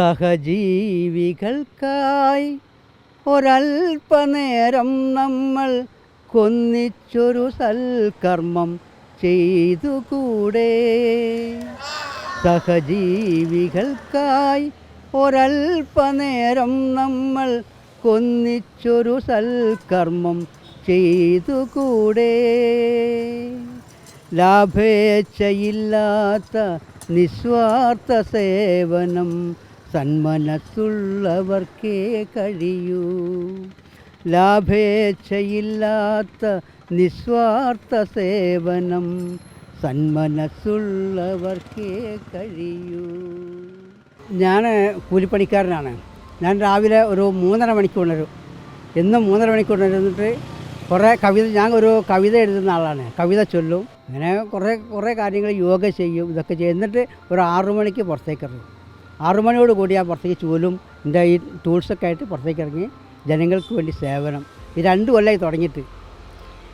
സഹജീവികൾക്കായി ഒരൽപ്പനേരം നമ്മൾ കൊന്നിച്ചൊരു സൽക്കർമ്മം ചെയ്തുകൂടെ? സഹജീവികൾക്കായി ഒരൽപ്പനേരം നമ്മൾ കൊന്നിച്ചൊരു സൽക്കർമ്മം ചെയ്തുകൂടെ? ലാഭേച്ഛയില്ലാത്ത നിസ്വാർത്ഥ സേവനം സന്മനസ്സുള്ളവർക്കേ കഴിയൂ. ലാഭേച്ഛയില്ലാത്ത നിസ്വാർത്ഥ സേവനം സന്മനസ്സുള്ളവർക്കേ കഴിയൂ. ഞാൻ കൂലിപ്പണിക്കാരനാണ്. ഞാൻ രാവിലെ ഒരു മൂന്നര മണിക്ക് ഉണരും എന്നും മൂന്നര മണിക്കൂർ ഉണരുന്നിട്ട് കുറേ കവിത ഞാൻ ഒരു കവിത എഴുതുന്ന ആളാണ്. കവിത ചൊല്ലും. അങ്ങനെ കുറേ കുറേ കാര്യങ്ങൾ യോഗ ചെയ്യും ഇതൊക്കെ ചെയ്യും. എന്നിട്ട് ഒരു ആറു മണിക്ക് ആറു മണിയോട് കൂടി ഞാൻ പുറത്തേക്ക് ചൂലും എന്റെ ഈ ടൂൾസൊക്കെ ആയിട്ട് പുറത്തേക്ക് ഇറങ്ങി ജനങ്ങൾക്ക് വേണ്ടി സേവനം. ഈ രണ്ട് കൊല്ലമായി തുടങ്ങിയിട്ട്.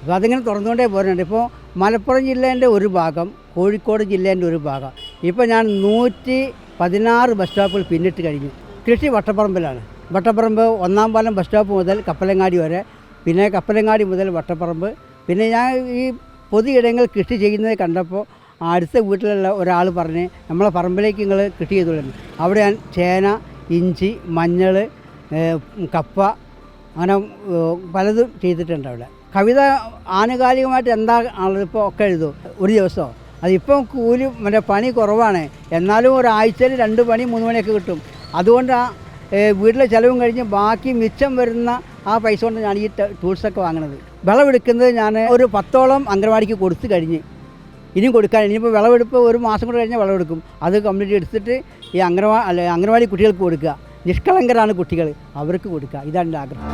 അപ്പോൾ അതിങ്ങനെ തുറന്നുകൊണ്ടേ പോരുന്നുണ്ട്. ഇപ്പോൾ മലപ്പുറം ജില്ലേന്റെ ഒരു ഭാഗം കോഴിക്കോട് ജില്ലേന്റെ ഒരു ഭാഗം. ഇപ്പോൾ ഞാൻ നൂറ്റി പതിനാറ് ബസ് സ്റ്റോപ്പുകൾ പിന്നിട്ട് കഴിഞ്ഞു. കൃഷി വട്ടപ്പറമ്പിലാണ്. വട്ടപ്പറമ്പ് ഒന്നാം പാലം ബസ് സ്റ്റോപ്പ് മുതൽ കപ്പലങ്ങാടി വരെ പിന്നെ കപ്പലങ്ങാടി മുതൽ വട്ടപ്പറമ്പ്. പിന്നെ ഞാൻ ഈ പൊതു ഇടങ്ങൾ കൃഷി ചെയ്യുന്നത് കണ്ടപ്പോൾ അടുത്ത വീട്ടിലുള്ള ഒരാൾ പറഞ്ഞ് നമ്മളെ പറമ്പിലേക്ക് നിങ്ങൾ കൃഷി ചെയ്തോളൂ അവിടെ ഞാൻ ചേന ഇഞ്ചി മഞ്ഞൾ കപ്പ അങ്ങനെ പലതും ചെയ്തിട്ടുണ്ട് അവിടെ. കവിത ആനുകാലികമായിട്ട് എന്താ ആളിപ്പോൾ ഒക്കെ എഴുതും? ഒരു ദിവസമോ അതിപ്പം കൂലി മറ്റേ പണി കുറവാണ്. എന്നാലും ഒരാഴ്ചയിൽ രണ്ട് പണി മൂന്ന് പണിയൊക്കെ കിട്ടും. അതുകൊണ്ട് ആ വീട്ടിലെ ചിലവും കഴിഞ്ഞ് ബാക്കി മിച്ചം വരുന്ന ആ പൈസ കൊണ്ട് ഞാൻ ഈ ടൂൾസൊക്കെ വാങ്ങണത്. വിളവെടുക്കുന്നത് ഞാൻ ഒരു പത്തോളം അംഗൻവാടിക്ക് കൊടുത്തു കഴിഞ്ഞ്. ഇനിയും കൊടുക്കാൻ ഇനിയിപ്പോൾ വിളവെടുപ്പ് ഒരു മാസം കൂടെ കഴിഞ്ഞാൽ വിളവെടുക്കും. അത് കംപ്ലീറ്റ് എടുത്തിട്ട് ഈ അംഗനവാ അല്ല അംഗനവാടി കുട്ടികൾക്ക് കൊടുക്കുക. നിഷ്കളങ്കരാണ് കുട്ടികൾ. അവർക്ക് കൊടുക്കുക. ഇതാണ് എന്റെ ആഗ്രഹം.